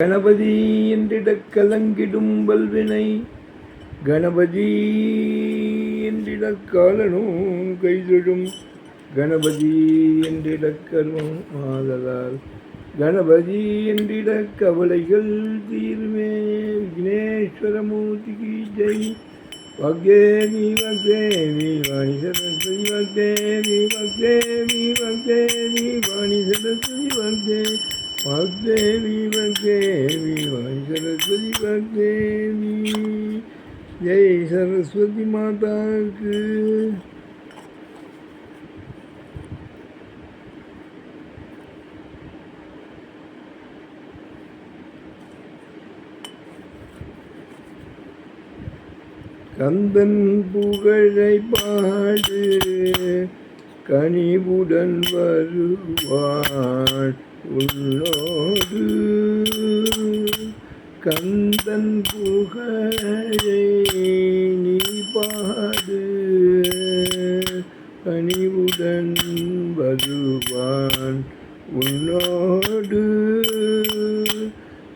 கணபதி என்றிட கலங்கிடும் வல்வினை கணபதி என்றிட காலனும் கைதொழும் கணபதி என்றிட கர்மம் ஆதலால் கணபதி என்றிட கவலைகள் தீர்மே விக்னேஸ்வரமூர்த்திக்கு ஜெய். வக்தேவி வக்தேவி வாணி சரஸ்வதி வக்தேவி வக்தேவி வக்தேவி வாணி சரஸ்வதி வக்தே வாக்தேவி வக்தேவி வாணி சரஸ்வதி வக்தேவி ஜெய் சரஸ்வதி மாதாவுக்கு. கந்தன் புகழை பாடு. கனிவுடன் வருவாள் உன்னோடு கந்தன் புகழே நீ பாடு கனிவுடன் வருவான் உன்னோடு.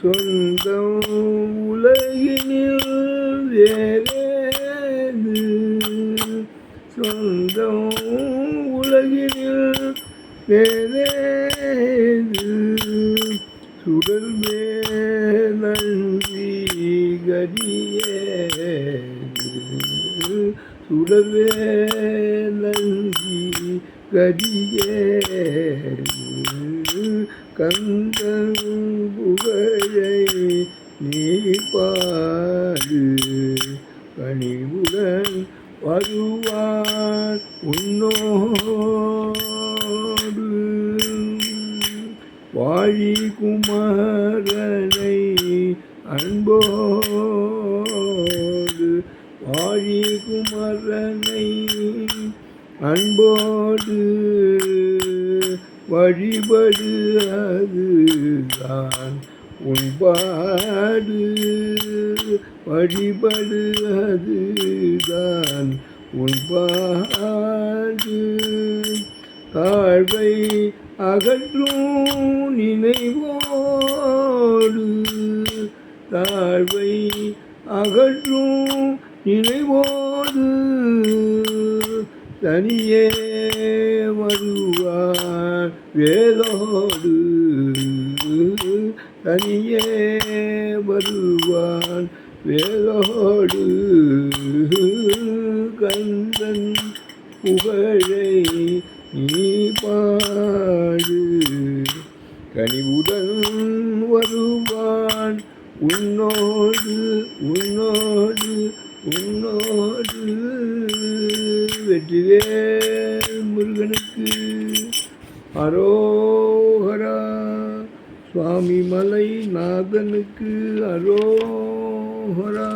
சொந்தம் உலகினில் வேறு சொந்தம் உலகினில் வேறேது சுடல் நன்றி கரியேது சுடல் நன்றி கரியேது கந்தன் புகழை நீ பாடு. கனிவுடன் வருவார் உன்னோடு. வாழி குமாரனை அன்போடு. வாழி குமரனை அன்போடு. வழிபடு அதுதான் உன்பாடு வழிபடு அதுதான் உன்பாடு. தாழ்வை அகற்றும் நினைவோடு தாழ்வை அகற்றும் நினைவோடு தனியே வருவார் வேலோடு. தனியே வருவான் வேலோடு. கந்தன் புகழை நீ பாடு. கனிவுடன் வருவான் உன்னோடு உன்னோடு உன்னோடு. வெற்றிவே முருகனுக்கு அரோ சுவாமி மலை நாதனுக்கு அரோஹரா.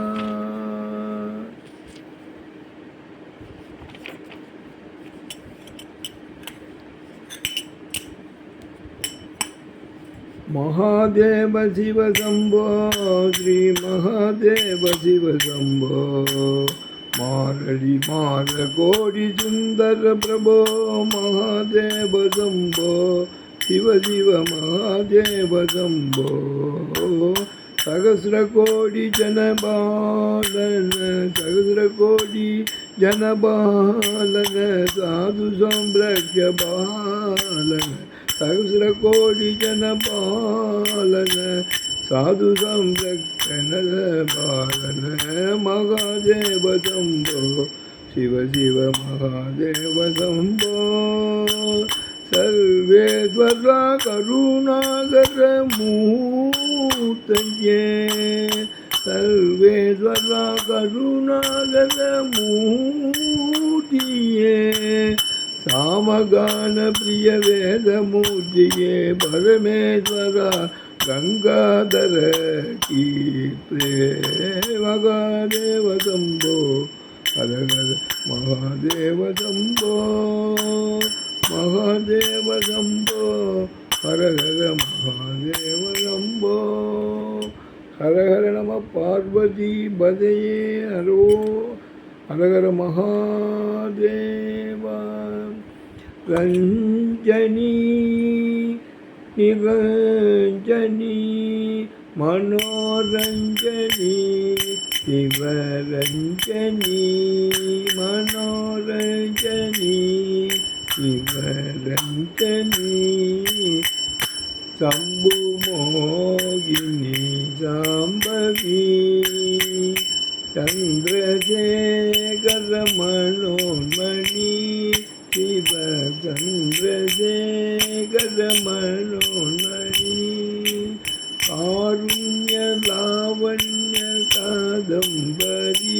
மகாதேவ சிவசம்போ ஸ்ரீ மகாதேவ சிவசம்போ மாரடி மார கோடி சுந்தர பிரபோ மகாதேவ சம்போ. शिव शिव महादेव शम्भो सहस्रकोटि जनपालन सहस्रकोटि जनपालन साधु संभ्रक्ष पालन सहस्रकोटि जनपालन साधु संभ्रक्ष पालन महादेव शम्भो शिव शिव महादेव शम्भो ಸರ್ವೇಶ್ವರ ಕರುಣಾಗರ ಮೂರ್ತಯೇ ಸರ್ವೇಶ್ವರ ಕರುಣಾಗರ ಮೂರ್ತಿಯೇ ಸಾಮಗಾನ ಪ್ರಿಯ ವೇದ ಮೂರ್ತಿಯೇ ಪರಮೇಶ್ವರ ಗಂಗಾಧರ ಕೀರ್ತೇವಗಾದೇವ ಶಂಭೋ ಹರಗದ ಮಹಾದೇವ ಶಂಭೋ மகாதேவ கம்போ ஹரஹர மகாதேவ கம்போ ஹரஹர நம பார்வதி பதையே ஹரோ ஹரஹர மகாதேவ. ரஞ்சனி நிரஞ்சனி மனோரஞ்சனி சிவரஞ்சனி மனோரஞ்சனி. ശിവരഞ്ജനി ശംഭുമോഹിനി ജാംബവി ചന്ദ്രജേകരമണോന്മണി ശിവ ചന്ദ്രജേകരമണോന്മണി കാരുണ്യ ലാവണ്യ കാദംബരീ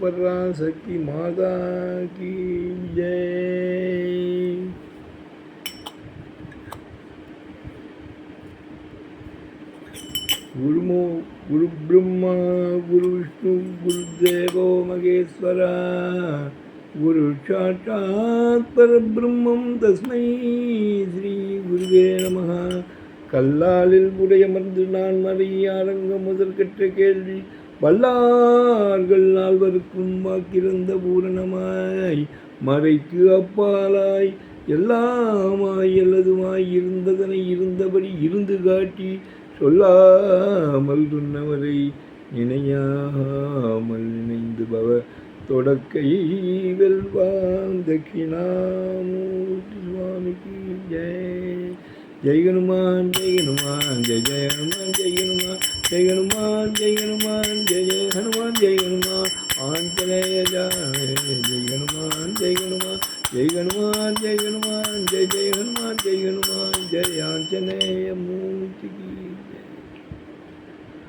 பராசக்தி மாதா கி ஜெய் குருமோ குரு பிரம்மா குரு விஷ்ணு குரு தேவோ மகேஸ்வரா. குரு சாட்சாத் பரபிரம்மம் தஸ்மை ஸ்ரீ குருவே நமகா கல்லாலில் உடையமர்ந்து நான் மறைய அரங்க முதற்கற்ற கேள்வி. வல்லார்கள் நால்வருக்கும் வாக்கிருந்த பூரணமாய் மறைக்கு அப்பாலாய் எல்லாமாய் அல்லதுமாய் இருந்ததனை இருந்தபடி இருந்து காட்டி சொல்லாமல் சொன்னவரை நினையாமல் நினைந்து பவ தொடக்கை வெல்வான் தட்சிணாமூர்த்தி சுவாமிக்கு. ஜெய். ஜெய் ஹனுமான் ஜெய் ஹனுமான் ஜெய் ஜெய் ஹனுமான் ஜெய் ஹனுமான். ஜெய் ஹனுமான் ஜெய் ஹனுமான் ஜெய ஜெய் ஹனுமான் ஜெய் ஹனுமான். ஆஞ்சநேய ஜாய ஜெய் ஹனுமான் ஜெய் ஹனுமான். ஜெய் ஹனுமான் ஜெய் ஹனுமான் ஜெய் ஜெய் ஹனுமான் ஜெய் ஹனுமான். ஜெய் ஆஞ்சநேய மூர்த்திக்கு